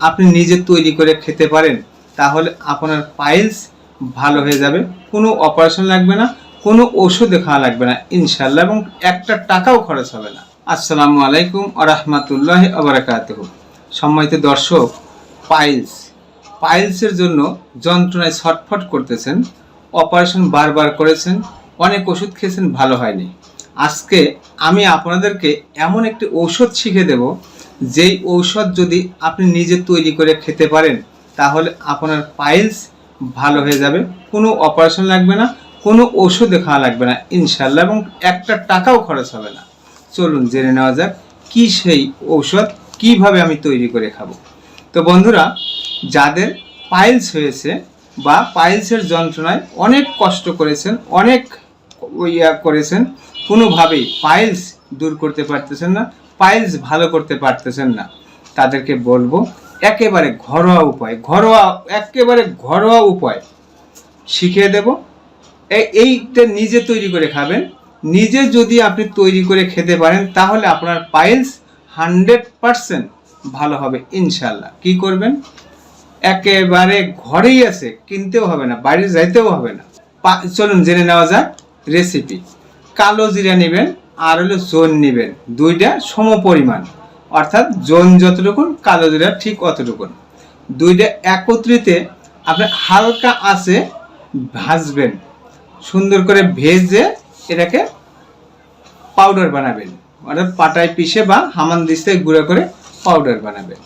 আপনি নিজে তৈরি করে খেতে পারেন, তাহলে আপনার পাইলস ভালো হয়ে যাবে। কোনো অপারেশন লাগবে না, কোনো ওষুধে খাওয়া লাগবে না ইনশাল্লাহ এবং একটা টাকাও খরচ হবে না। আসসালামু আলাইকুম আরহামাতুল্লাহ আবরাকাতহ সম্মানিত দর্শক পাইলস পাইলসের জন্য যন্ত্রণায় ছটফট করতেছেন অপারেশন বারবার করেছেন, অনেক ওষুধ খেয়েছেন, ভালো হয়নি। আজকে আমি আপনাদেরকে এমন একটি ঔষধ শিখে দেব যেই ঔষধ যদি আপনি নিজে তৈরি করে খেতে পারেন, তাহলে আপনার পাইলস ভালো হয়ে যাবে। কোনো অপারেশন লাগবে না, কোনো ওষুধে খাওয়া লাগবে না ইনশাল্লাহ এবং একটা টাকাও খরচ হবে না। চলুন জেনে নেওয়া যাক কি সেই ঔষধ, কীভাবে আমি তৈরি করে খাব। তো বন্ধুরা, যাদের পাইলস হয়েছে বা পাইলসের যন্ত্রণায় অনেক কষ্ট করেছেন, অনেক ইয়া করেছেন, কোনোভাবেই পাইলস দূর করতে পারতেছেন না পাইলস ভালো করতে পারতেছেন না, তাদেরকে বলব একেবারে ঘরোয়া উপায়, ঘরোয়া, একেবারে ঘরোয়া উপায় শিখিয়ে দেব। এইটা নিজে তৈরি করে খাবেন, নিজে যদি আপনি তৈরি করে খেতে পারেন, তাহলে আপনার পাইলস হান্ড্রেড পারসেন্ট ভালো হবে ইনশাল্লাহ কি করবেন? একেবারে ঘরেই আছে, কিনতেও হবে না, বাইরে যাইতেও হবে না। চলুন জেনে নেওয়া যাক রেসিপি কালো জিরা নেবেন আর হলো জোন নেবেন। দুইটা সম পরিমাণ অর্থাৎ জোন যতটুকুন, কালো জিরা ঠিক অতটুকুন। দুইটা একত্রিতে আপনি হালকা আছে ভাজবেন। সুন্দর করে ভেজে এটাকে পাউডার বানাবেন। অর্থাৎ পাটায় পিষে বা হামান দিস্তে গুঁড়ো করে পাউডার বানাবেন।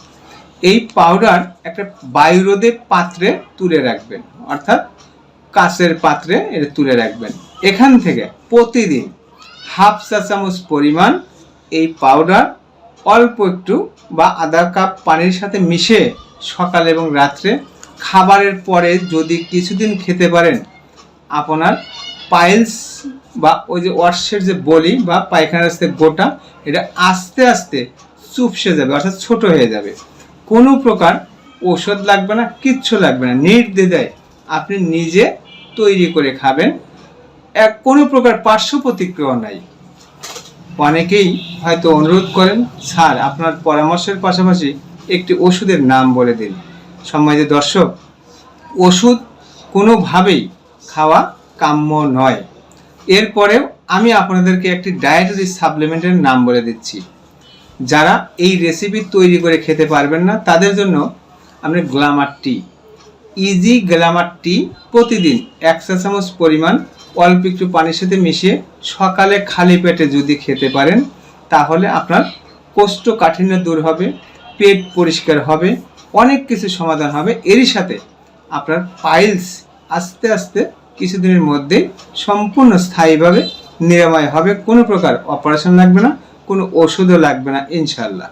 এই পাউডার একটা বায়ুরোধে পাত্রে তুলে রাখবেন। অর্থাৎ কাচের পাত্রে এটা তুলে রাখবেন। এখান থেকে প্রতিদিন হাফ চা চামচ পরিমাণ এই পাউডার অল্প একটু বা আধা কাপ পানির সাথে মিশে সকাল এবং রাত্রে খাবারের পরে যদি কিছুদিন খেতে পারেন, আপনার পাইলস বা ওই যে ওয়ার্সের যে বলি বা পায়খানার রাস্তে গোটা, এটা আস্তে আস্তে চুপসে যাবে, অর্থাৎ ছোট হয়ে যাবে। কোনো প্রকার ওষুধ লাগবে না, কিচ্ছু লাগবে না। নির্দ্বিধায় আপনি নিজে তৈরি করে খাবেন। এক কোনো প্রকার পার্শ্ব প্রতিক্রিয়া নাই। অনেকেই হয়তো অনুরোধ করেন, স্যার, আপনার পরামর্শের পাশাপাশি একটি ওষুধের নাম বলে দিন। সম্মানিত দর্শক, ওষুধ কোনোভাবেই খাওয়া কাম্য নয়। এরপরেও আমি আপনাদেরকে একটি ডায়েটারি সাপ্লিমেন্টের নাম বলে দিচ্ছি। যারা এই রেসিপি তৈরি করে খেতে পারবেন না, তাদের জন্য আপনি glamour tea easy glamour tea প্রতিদিন এক চা চামচ পরিমাণ অল্প একটু পানির সাথে মিশিয়ে সকালে খালি পেটে যদি খেতে পারেন, তাহলে আপনার কোষ্ঠকাঠিন্য দূর হবে, পেট পরিষ্কার হবে, অনেক কিছু সমাধান হবে। এরই সাথে আপনার পাইলস আস্তে আস্তে কিছুদিনের মধ্যেই সম্পূর্ণ স্থায়ীভাবে নিরাময় হবে। কোনো প্রকার অপারেশন লাগবে না, কোনো ওষুধও লাগবে না ইনশাল্লাহ